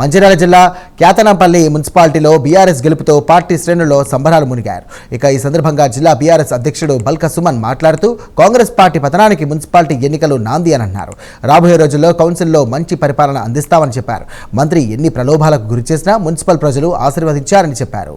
మంచిర్యాల జిల్లా కేతనంపల్లి మున్సిపాలిటీలో BRS గెలుపుతో party శ్రేణుల్లో సంబరాలు మునిగారు. ఇక ఈ సందర్భంగా జిల్లా బీఆర్ఎస్ అధ్యక్షుడు బల్క సుమన్ మాట్లాడుతూ కాంగ్రెస్ పార్టీ పతనానికి మున్సిపాలిటీ ఎన్నికలు నాంది అని అన్నారు. రాబోయే రోజుల్లో కౌన్సిల్లో మంచి పరిపాలన అందిస్తామని చెప్పారు. మంత్రి ఎన్ని ప్రలోభాలకు గురిచేసినా మున్సిపల్ ప్రజలు ఆశీర్వదించారని చెప్పారు.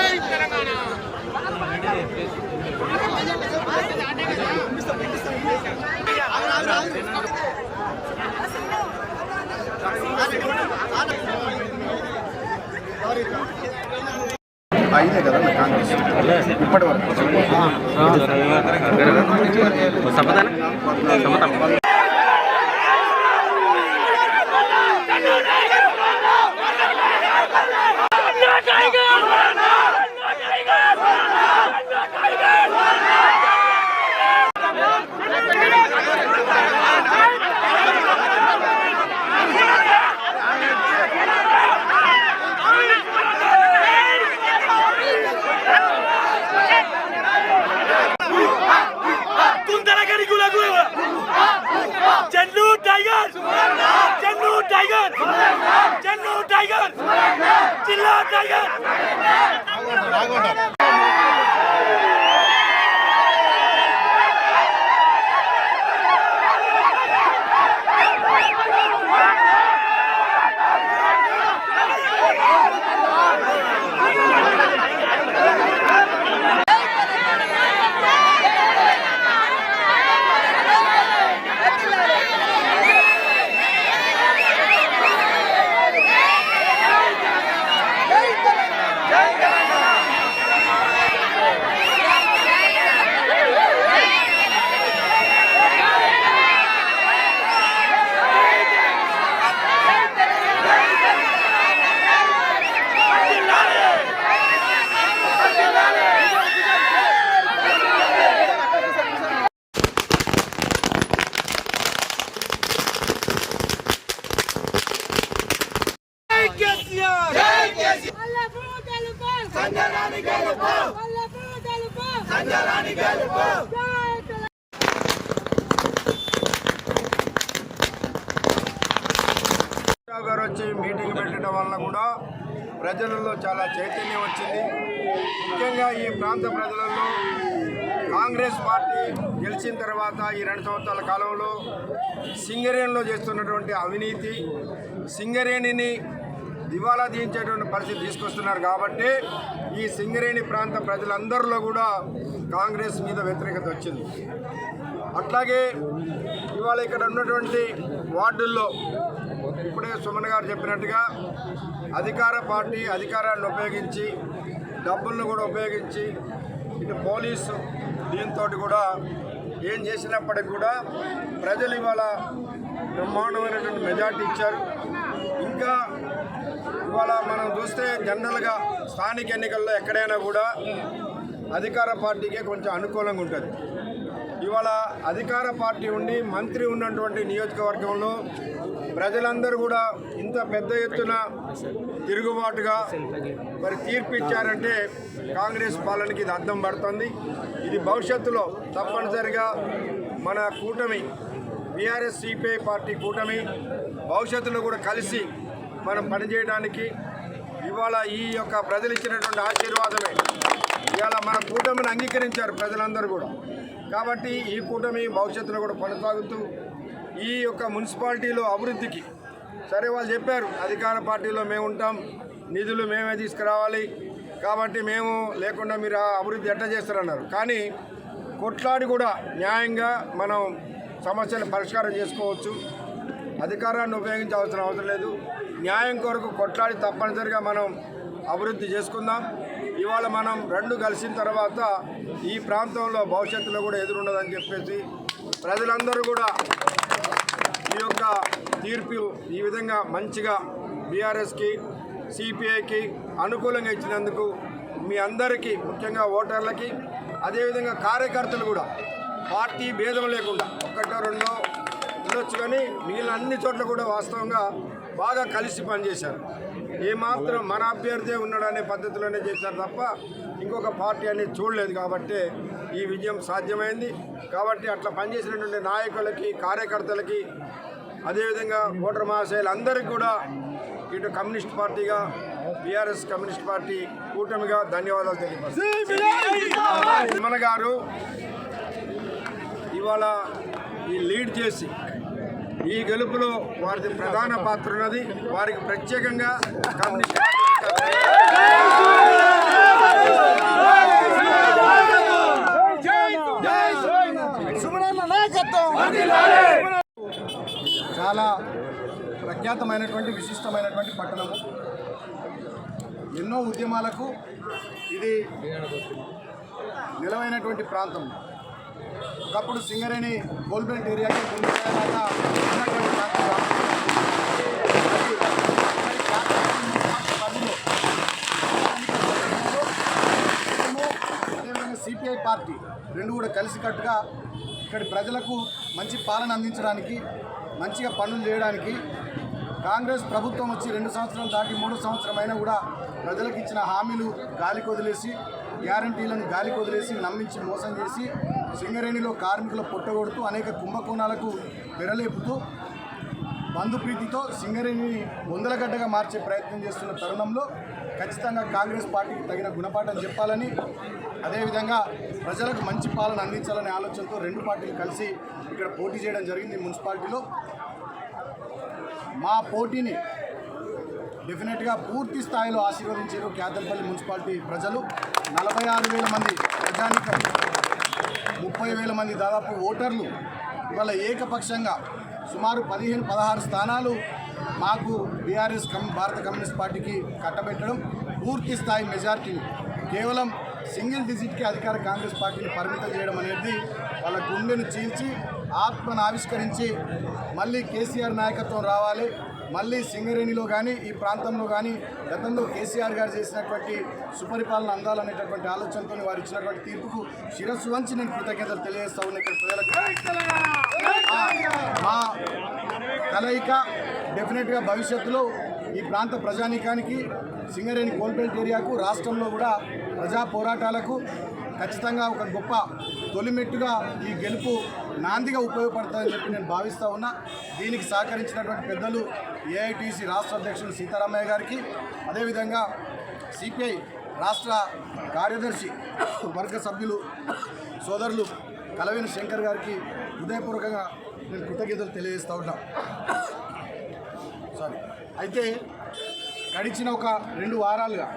ఇప్పటి వరకు జిల్లా టైగర్ పల్లెకు తెలుపు సంజలాని గెలుపు పల్లెకు తెలుపు సంజలాని గెలుపు జై తెలంగాణ రావు గారు వచ్చి మీటింగ్ పెట్టడం వలన కూడా ప్రజలలో చాలా చైతన్యం వచ్చింది. ముఖ్యంగా ఈ ప్రాంత ప్రజలలో కాంగ్రెస్ పార్టీ గెలిచిన తర్వాత ఈ రెండు సంవత్సరాల కాలంలో సింగరేణిలో చేస్తున్నటువంటి అవినీతి సింగరేణిని దివాలా తీయించేటువంటి పరిస్థితి తీసుకొస్తున్నారు కాబట్టి ఈ సింగరేణి ప్రాంత ప్రజలందరిలో కూడా కాంగ్రెస్ మీద వ్యతిరేకత వచ్చింది. అట్లాగే ఇవాళ ఇక్కడ ఉన్నటువంటి వార్డుల్లో ఇప్పుడే సుమన్ గారు చెప్పినట్టుగా అధికార పార్టీ అధికారాన్ని ఉపయోగించి డబ్బులను కూడా ఉపయోగించి ఇటు పోలీసు దీంతో కూడా ఏం చేసినప్పటికి కూడా ప్రజలు ఇవాళ బ్రహ్మాండమైనటువంటి మెజార్టీ ఇచ్చారు. ఇంకా ఇవాళ మనం చూస్తే జనరల్గా స్థానిక ఎన్నికల్లో ఎక్కడైనా కూడా అధికార పార్టీకే కొంచెం అనుకూలంగా ఉంటుంది. ఇవాళ అధికార పార్టీ ఉండి మంత్రి ఉన్నటువంటి నియోజకవర్గంలో ప్రజలందరూ కూడా ఇంత పెద్ద ఎత్తున తిరుగుబాటుగా మరి తీర్పు ఇచ్చారంటే కాంగ్రెస్ పాలనకి ఇది అర్థం పడుతుంది. ఇది భవిష్యత్తులో తప్పనిసరిగా మన కూటమి బీఆర్ఎస్ సిపిఐ పార్టీ కూటమి భవిష్యత్తులో కూడా కలిసి మనం పనిచేయడానికి ఇవాళ ఈ యొక్క ప్రజలు ఇచ్చినటువంటి ఆశీర్వాదమే. ఇవాళ మన కూటమిని అంగీకరించారు ప్రజలందరూ కూడా. కాబట్టి ఈ కూటమి భవిష్యత్తులో కూడా కొనసాగుతూ ఈ యొక్క మున్సిపాలిటీలో అభివృద్ధికి. సరే వాళ్ళు చెప్పారు అధికార పార్టీలో మేము ఉంటాం నిధులు మేమే తీసుకురావాలి కాబట్టి మేము లేకుండా మీరు అభివృద్ధి ఎట్లా చేస్తారన్నారు. కానీ కొట్లాడి కూడా న్యాయంగా మనం సమస్యలు పరిష్కారం చేసుకోవచ్చు. అధికారాన్ని ఉపయోగించాల్సిన అవసరం లేదు. న్యాయం కొరకు కొట్లాడి తప్పనిసరిగా మనం అభివృద్ధి చేసుకుందాం. ఇవాళ మనం రెండు కలిసిన తర్వాత ఈ ప్రాంతంలో భవిష్యత్తులో కూడా ఎదురుండదని చెప్పేసి ప్రజలందరూ కూడా ఈ యొక్క తీర్పు ఈ విధంగా మంచిగా బీఆర్ఎస్కి సిపిఐకి అనుకూలంగా ఇచ్చినందుకు మీ అందరికీ ముఖ్యంగా ఓటర్లకి అదేవిధంగా కార్యకర్తలు కూడా పార్టీ భేదం లేకుండా ఒకటో రెండో ఉండొచ్చు కానీ మిగిలిన అన్ని చోట్ల కూడా వాస్తవంగా బాగా కలిసి పనిచేశారు. ఏమాత్రం మన అభ్యర్థి ఉన్నాడనే పద్ధతిలోనే చేశారు తప్ప ఇంకొక పార్టీ అనేది చూడలేదు కాబట్టి ఈ విజయం సాధ్యమైంది. కాబట్టి అట్లా పనిచేసినటువంటి నాయకులకి కార్యకర్తలకి అదేవిధంగా ఓటర్ మహాశయులందరికీ కూడా ఇటు కమ్యూనిస్ట్ పార్టీగా బీఆర్ఎస్ కమ్యూనిస్ట్ పార్టీ కూటమిగా ధన్యవాదాలు తెలియపరుస్తున్నాను. మన గారు ఇవాళ ఈ లీడ్ చేసి ఈ గెలుపులో వారిది ప్రధాన పాత్ర ఉన్నది. వారికి ప్రత్యేకంగా కమ్యూనిస్ట్ చాలా ప్రఖ్యాతమైనటువంటి విశిష్టమైనటువంటి పట్టణము ఎన్నో ఉద్యమాలకు ఇది నిలవైనటువంటి ప్రాంతం. ఒకప్పుడు సింగరేణి గోల్బెల్ట్ ఏరియాకి గుండెలాగా ఉన్నటువంటి అదేవిధంగా సిపిఐ పార్టీ రెండు కూడా కలిసికట్టుగా ఇక్కడి ప్రజలకు మంచి పాలన అందించడానికి మంచిగా పనులు చేయడానికి కాంగ్రెస్ ప్రభుత్వం వచ్చి రెండు సంవత్సరాలు దాటి మూడు సంవత్సరమైనా కూడా ప్రజలకు ఇచ్చిన హామీలు గాలికి వదిలేసి గ్యారంటీలను గాలికి వదిలేసి నమ్మించి మోసం చేసి సింగరేణిలో కార్మికుల పొట్టగొడుతూ అనేక కుంభకోణాలకు వెరలేపుతూ బంధు ప్రీతితో సింగరేణిని వందలగడ్డగా మార్చే ప్రయత్నం చేస్తున్న తరుణంలో ఖచ్చితంగా కాంగ్రెస్ పార్టీకి తగిన గుణపాఠం చెప్పాలని అదేవిధంగా ప్రజలకు మంచి పాలన అందించాలనే ఆలోచనతో రెండు పార్టీలు కలిసి ఇక్కడ పోటీ చేయడం జరిగింది మున్సిపాలిటీలో. మా పోటీని డెఫినెట్గా పూర్తి స్థాయిలో ఆశీర్వదించారు క్యాదల్పల్లి మున్సిపాలిటీ ప్రజలు. నలభై ఆరు వేల మంది ప్రజానికి ముప్పై వేల మంది దాదాపు ఓటర్లు ఇవాళ ఏకపక్షంగా సుమారు పదిహేను పదహారు స్థానాలు మాకు బీఆర్ఎస్ కమ్ భారత కమ్యూనిస్ట్ పార్టీకి కట్టబెట్టడం పూర్తి స్థాయి మెజార్టీని కేవలం సింగిల్ డిజిట్కి అధికార కాంగ్రెస్ పార్టీని పరిమితం చేయడం అనేది వాళ్ళ గుండెను చీల్చి ఆత్మను ఆవిష్కరించి మళ్ళీ కేసీఆర్ నాయకత్వం రావాలి. మళ్ళీ సింగరేణిలో కానీ ఈ ప్రాంతంలో కానీ గతంలో కేసీఆర్ గారు చేసినటువంటి సుపరిపాలన అందాలనేటటువంటి ఆలోచనతో వారు ఇచ్చినటువంటి తీర్పుకు శిరస్సు వంచి నేను కృతజ్ఞతలు తెలియజేస్తా ఉన్న ఇక్కడ ప్రజలకు. మా- మా కలయిక డెఫినెట్గా భవిష్యత్తులో ఈ ప్రాంత ప్రజానీకానికి సింగరేణి కోల్బెల్ట్ ఏరియాకు రాష్ట్రంలో కూడా ప్రజా పోరాటాలకు ఖచ్చితంగా ఒక గొప్ప తొలిమెట్టుగా ఈ గెలుపు నాందిగా ఉపయోగపడుతుందని చెప్పి నేను భావిస్తూ ఉన్నా. దీనికి సహకరించినటువంటి పెద్దలు ఏఐటీసీ రాష్ట్ర అధ్యక్షులు సీతారామయ్య గారికి అదేవిధంగా సిపిఐ రాష్ట్ర కార్యదర్శి వర్గ సభ్యులు సోదరులు కలవిన శంకర్ గారికి హృదయపూర్వకంగా నేను కృతజ్ఞతలు తెలియజేస్తూ ఉన్నాం. సారీ అయితే గడిచిన ఒక రెండు వారాలుగా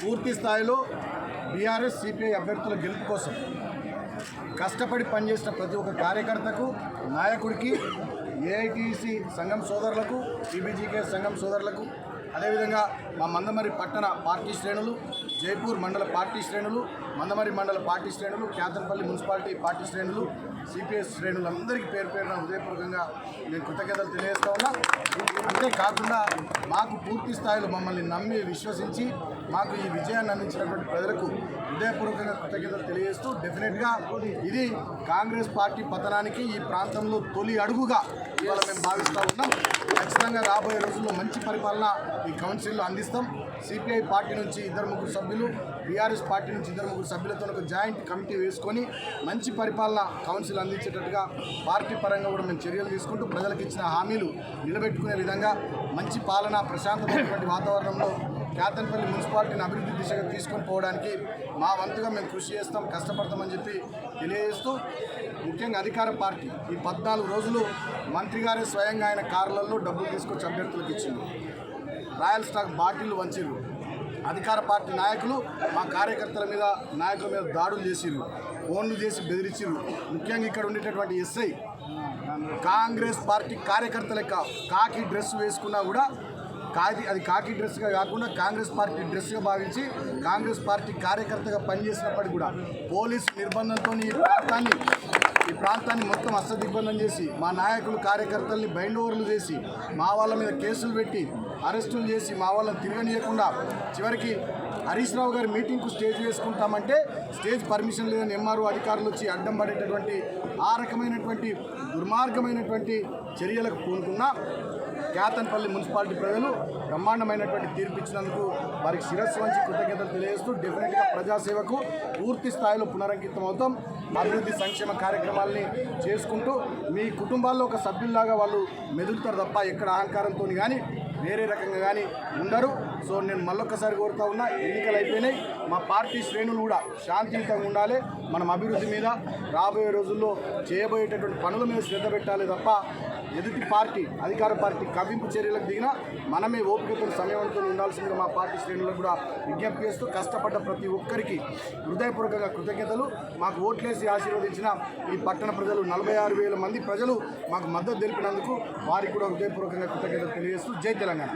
పూర్తి స్థాయిలో బీఆర్ఎస్ సిపిఐ అభ్యర్థుల గెలుపు కోసం కష్టపడి పనిచేసిన ప్రతి ఒక్క కార్యకర్తకు నాయకుడికి ఏఐటీసీ సంఘం సోదరులకు టీబీజీకే సంఘం సోదరులకు అదేవిధంగా మా మందమరి పట్టణ పార్టీ శ్రేణులు జైపూర్ మండల పార్టీ శ్రేణులు మందమరి మండల పార్టీ శ్రేణులు క్యాతన్పల్లి మున్సిపాలిటీ పార్టీ శ్రేణులు సిపిఎస్ శ్రేణులు అందరికీ పేరు పేరున హృదయపూర్వకంగా నేను కృతజ్ఞతలు తెలియజేస్తా ఉన్నా. అంతేకాకుండా మాకు పూర్తి స్థాయిలో మమ్మల్ని నమ్మి విశ్వసించి మాకు ఈ విజయాన్ని అందించినటువంటి ప్రజలకు హృదయపూర్వకంగా కృతజ్ఞతలు తెలియజేస్తూ డెఫినెట్గా ఇది కాంగ్రెస్ పార్టీ పతనానికి ఈ ప్రాంతంలో తొలి అడుగుగా ఇవాళ మేము భావిస్తూ ఉన్నాం. ఖచ్చితంగా రాబోయే రోజుల్లో మంచి పరిపాలన ఈ కౌన్సిల్లో అందిస్తాం. సిపిఐ పార్టీ నుంచి ఇద్దరు ముగ్గురు సభ్యులు బీఆర్ఎస్ పార్టీ నుంచి ఇద్దరు ముగ్గురు సభ్యులతో ఒక జాయింట్ కమిటీ వేసుకొని మంచి పరిపాలన కౌన్సిల్ అందించేటట్టుగా పార్టీ పరంగా కూడా మేము చర్యలు తీసుకుంటూ ప్రజలకు ఇచ్చిన హామీలు నిలబెట్టుకునే విధంగా మంచి పాలన ప్రశాంతమైనటువంటి వాతావరణంలో కేతన్పల్లి మున్సిపాలిటీని అభివృద్ధి దిశగా తీసుకొని పోవడానికి మా వంతుగా మేము కృషి చేస్తాం కష్టపడతామని చెప్పి తెలియజేస్తూ ముఖ్యంగా అధికార పార్టీ ఈ పద్నాలుగు రోజులు మంత్రి గారే స్వయంగా ఆయన కార్లలో డబ్బులు తీసుకొచ్చి అభ్యర్థులకు ఇచ్చింది. రాయల్ స్టాక్ బాటిల్ వంచిరు అధికార పార్టీ నాయకులు మా కార్యకర్తల మీద నాయకుల మీద దాడులు చేసిరు ఫోన్లు చేసి బెదిరించిర్రు ముఖ్యంగా ఇక్కడ ఉండేటటువంటి ఎస్ఐ కాంగ్రెస్ పార్టీ కార్యకర్త కాకి డ్రెస్ వేసుకున్నా కూడా కాకి అది కాకి డ్రెస్గా కాకుండా కాంగ్రెస్ పార్టీ డ్రెస్గా భావించి కాంగ్రెస్ పార్టీ కార్యకర్తగా పనిచేసినప్పటికీ కూడా పోలీస్ నిర్బంధంతో ఈ ప్రాంతాన్ని ఈ ప్రాంతాన్ని మొత్తం అస్తదిగ్బంధం చేసి మా నాయకులు కార్యకర్తల్ని బైండ్ ఓవర్లు చేసి మా వాళ్ళ మీద కేసులు పెట్టి అరెస్టులు చేసి మా వాళ్ళని తిరగనీయకుండా చివరికి హరీష్ రావు గారి మీటింగ్కు స్టేజ్ వేసుకుంటామంటే స్టేజ్ పర్మిషన్ లేదని ఎంఆర్ఓ అధికారులు వచ్చి అడ్డం పడేటటువంటి ఆ రకమైనటువంటి దుర్మార్గమైనటువంటి చర్యలకు పూనుకున్న కేతన్పల్లి మున్సిపాలిటీ ప్రజలు బ్రహ్మాండమైనటువంటి తీర్పు ఇచ్చినందుకు వారికి శిరస్సు వంచి కృతజ్ఞతలు తెలియజేస్తూ డెఫినెట్గా ప్రజాసేవకు పూర్తి స్థాయిలో పునరంకితం అవుతాం. అభివృద్ధి సంక్షేమ కార్యక్రమాల్ని చేసుకుంటూ మీ కుటుంబాల్లో ఒక సభ్యుల్లాగా వాళ్ళు మెదులుతారు తప్ప ఎక్కడ అహంకారంతో కానీ వేరే రకంగా కానీ ఉండరు. సో నేను మళ్ళొక్కసారి కోరుతా ఉన్నా ఎన్నికలు అయిపోయినాయి. మా పార్టీ శ్రేణులు కూడా శాంతియుతంగా ఉండాలి. మనం అభివృద్ధి మీద రాబోయే రోజుల్లో చేయబోయేటటువంటి పనుల మీద శ్రద్ధ పెట్టాలి తప్ప ఎదుటి పార్టీ అధికార పార్టీ కవింపు చర్యలకు దిగినా మనమే ఓపికతో సమయంతో ఉండాల్సిందిగా మా పార్టీ శ్రేణులకు కూడా విజ్ఞప్తి చేస్తూ కష్టపడ్డ ప్రతి ఒక్కరికి హృదయపూర్వకంగా కృతజ్ఞతలు. మాకు ఓట్లేసి ఆశీర్వదించిన ఈ పట్టణ ప్రజలు నలభై ఆరు వేల మంది ప్రజలు మాకు మద్దతు తెలిపినందుకు వారికి కూడా హృదయపూర్వకంగా కృతజ్ఞతలు తెలియజేస్తూ జై తెలంగాణ.